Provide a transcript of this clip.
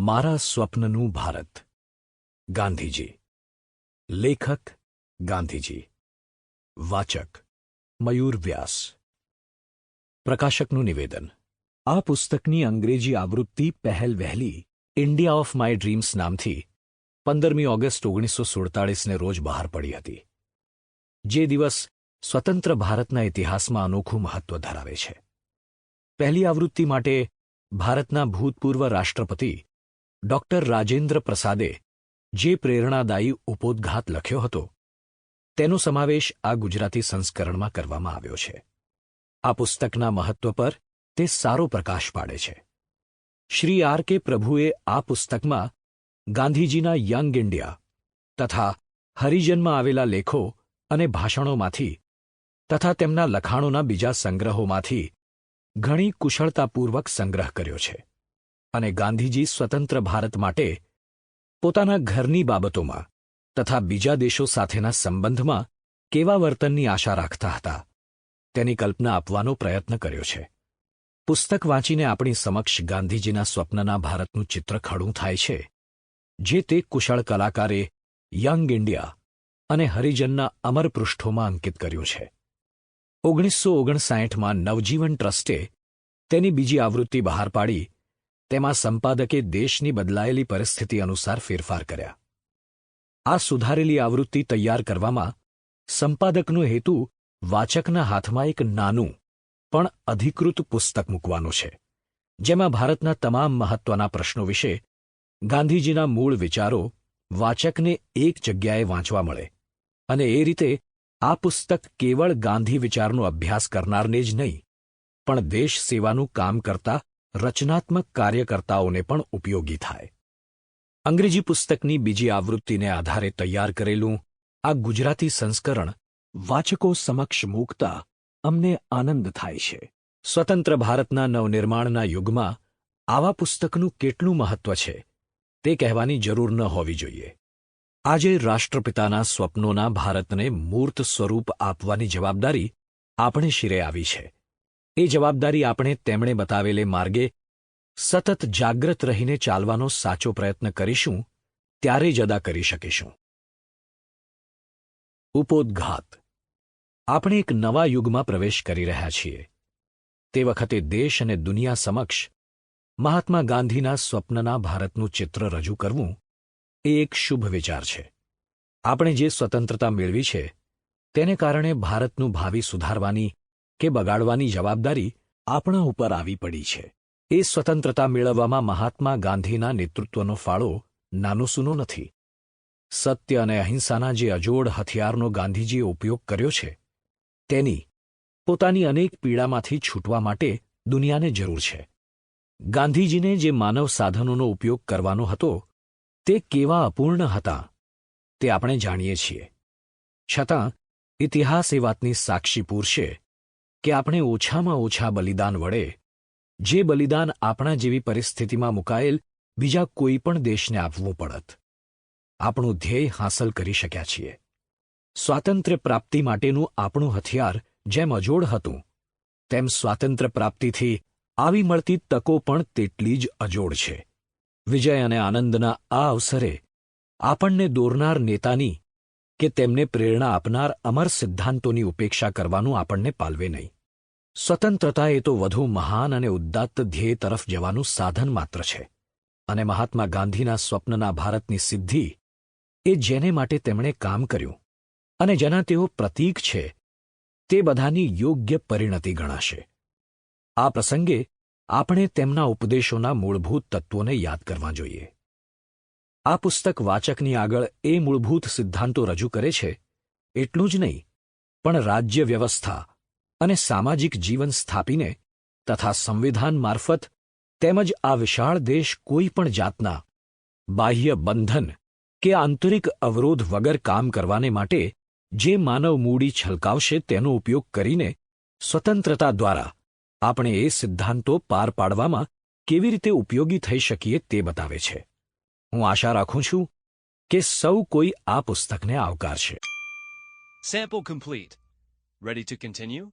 મારા સ્વપ્નનું ભારત. ગાંધીજી. લેખક, ગાંધીજી. વાચક, મયુર વ્યાસ. પ્રકાશકનું નિવેદન. આ પુસ્તકની અંગ્રેજી આવૃત્તિ પહેલ વહેલી, ઇન્ડિયા ઓફ માય ડ્રીમ્સ નામથી, પંદરમી ઓગસ્ટ ઓગણીસો સુડતાળીસને રોજ બહાર પડી હતી. જે દિવસ સ્વતંત્ર ભારતના ઇતિહાસમાં અનોખું મહત્વ ધરાવે છે. પહેલી આવૃત્તિ માટે ભારતના ભૂતપૂર્વ રાષ્ટ્રપતિ ડોક્ટર રાજેન્દ્ર પ્રસાદે જે પ્રેરણાદાયી ઉપોદ્ઘાત લખ્યો હતો, તેનો સમાવેશ આ ગુજરાતી સંસ્કરણમાં કરવામાં આવ્યો છે. આ પુસ્તકના મહત્વ પર તે સારો પ્રકાશ પાડે છે. શ્રી આર કે પ્રભુએ આ પુસ્તકમાં ગાંધીજીના યંગ ઇન્ડિયા તથા હરિજનમાં આવેલા લેખો અને ભાષણોમાંથી તથા તેમના લખાણોના બીજા સંગ્રહોમાંથી ઘણી કુશળતાપૂર્વક સંગ્રહ કર્યો છે. અને ગાંધીજી સ્વતંત્ર ભારત માટે પોતાના ઘરની બાબતોમાં તથા બીજા દેશો સાથેના સંબંધમાં કેવા વર્તનની આશા રાખતા હતા, તેની કલ્પના આપવાનો પ્રયત્ન કર્યો છે. પુસ્તક વાંચીને આપણી સમક્ષ ગાંધીજીના સ્વપ્નના ભારતનું ચિત્ર ખડું થાય છે, જે તે કુશળ કલાકારે યંગ ઇન્ડિયા અને હરિજનના અમર પૃષ્ઠોમાં અંકિત કર્યું છે. ઓગણીસો ઓગણસાઠમાં નવજીવન ટ્રસ્ટે તેની બીજી આવૃત્તિ બહાર પાડી તેમાં સંપાદકે દેશની બદલાયેલી પરિસ્થિતિ અનુસાર ફેરફાર કર્યા. આ સુધારેલી આવૃત્તિ તૈયાર કરવામાં સંપાદકનો હેતુ વાચકના હાથમાં એક નાનું, પણ અધિકૃત પુસ્તક મૂકવાનો છે, જેમાં ભારતના તમામ મહત્વના પ્રશ્નો વિશે ગાંધીજીના મૂળ વિચારો વાચકને એક જગ્યાએ વાંચવા મળે, અને એ રીતે આ પુસ્તક કેવળ ગાંધી વિચારનો અભ્યાસ કરનારને જ નહીં, પણ દેશ સેવાનું કામ કરતા રચનાત્મક કાર્યકર્તાઓને પણ ઉપયોગી થાય. અંગ્રેજી પુસ્તકની બીજી આવૃત્તિને આધારે તૈયાર કરેલું આ ગુજરાતી સંસ્કરણ વાચકો સમક્ષ મૂકતા અમને આનંદ થાય છે. સ્વતંત્ર ભારતના નવનિર્માણના યુગમાં આવા પુસ્તકનું કેટલું મહત્વ છે તે કહેવાની જરૂર ન હોવી જોઈએ. આજે રાષ્ટ્રપિતાના સ્વપ્નોના ભારતને મૂર્ત સ્વરૂપ આપવાની જવાબદારી આપણે શિરે આવી છે. એ જવાબદારી આપણે તેમણે બતાવેલે માર્ગે સતત જાગ્રત રહીને ચાલવાનો સાચો પ્રયત્ન કરીશું, ત્યારે જ અદા કરી શકીશું. ઉપોદઘાત. આપણે એક નવા યુગમાં પ્રવેશ કરી રહ્યા છીએ. તે વખતે દેશ અને દુનિયા સમક્ષ મહાત્મા ગાંધીના સ્વપ્નના ભારતનું ચિત્ર રજૂ કરવું એ એક શુભ વિચાર છે. આપણે જે સ્વતંત્રતા મેળવી છે, તેને કારણે ભારતનું ભાવિ સુધારવાની કે બગાડવાની જવાબદારી આપણા ઉપર આવી પડી છે. એ સ્વતંત્રતા મેળવવામાં મહાત્મા ગાંધીના નેતૃત્વનો ફાળો નાનોસૂનો નથી. સત્ય અને અહિંસાના જે અજોડ હથિયારનો ગાંધીજીએ ઉપયોગ કર્યો છે, તેની પોતાની અનેક પીડામાંથી છૂટવા માટે દુનિયાને જરૂર છે. ગાંધીજીને જે માનવ સાધનોનો ઉપયોગ કરવાનો હતો, તે કેવા અપૂર્ણ હતા, તે આપણે જાણીએ છીએ. છતાં, ઇતિહાસ એ વાતની સાક્ષી પૂરશે કે આપણે ઓછામાં ઓછા બલિદાન વડે, જે બલિદાન આપણા જેવી પરિસ્થિતિમાં મુકાયેલ બીજા કોઈ પણ દેશને આપવું પડત. આપણું ધ્યેય હાંસલ કરી શક્યા છીએ. સ્વાતંત્ર્ય પ્રાપ્તિ માટેનું આપણું હથિયાર જેમ અજોડ હતું, તેમ સ્વાતંત્ર્ય પ્રાપ્તિથી આવી મળતી તકો પણ તેટલી જ અજોડ છે. વિજય અને આનંદના આ અવસરે આપણને દોરનાર નેતાની કે તેમને પ્રેરણા આપનાર અમર સિદ્ધાંતોની ઉપેક્ષા કરવાનું આપણને પાલવે નહીં. સ્વતંત્રતા એ તો વધુ મહાન અને ઉદ્દાત્ત ધ્યેય તરફ જવાનું સાધન માત્ર છે. અને મહાત્મા ગાંધીના સ્વપ્નના ભારતની સિદ્ધિ એ જેને માટે તેમણે કામ કર્યું અને જેના તેઓ પ્રતીક છે, તે બધાની યોગ્ય પરિણતિ ગણાશે. આ પ્રસંગે આપણે તેમના ઉપદેશોના મૂળભૂત તત્વોને યાદ કરવા જોઈએ. આ પુસ્તક વાચકની આગળ એ મૂળભૂત સિદ્ધાંતો રજૂ કરે છે, એટલું જ નહીં, પણ રાજ્ય વ્યવસ્થા અને સામાજિક જીવન સ્થાપીને તથા સંવિધાન મારફત તેમજ આ વિશાળ દેશ કોઈ પણ જાતના બાહ્ય બંધન કે આંતરિક અવરોધ વગર કામ કરવાને માટે જે માનવ મૂડી છલકાવશે તેનો ઉપયોગ કરીને સ્વતંત્રતા દ્વારા આપણે એ સિદ્ધાંતો પાર પાડવામાં કેવી રીતે ઉપયોગી થઈ શકીએ તે બતાવે છે. હું આશા રાખું છું કે સૌ કોઈ આ પુસ્તકને આવકારશે Sample complete. Ready to continue?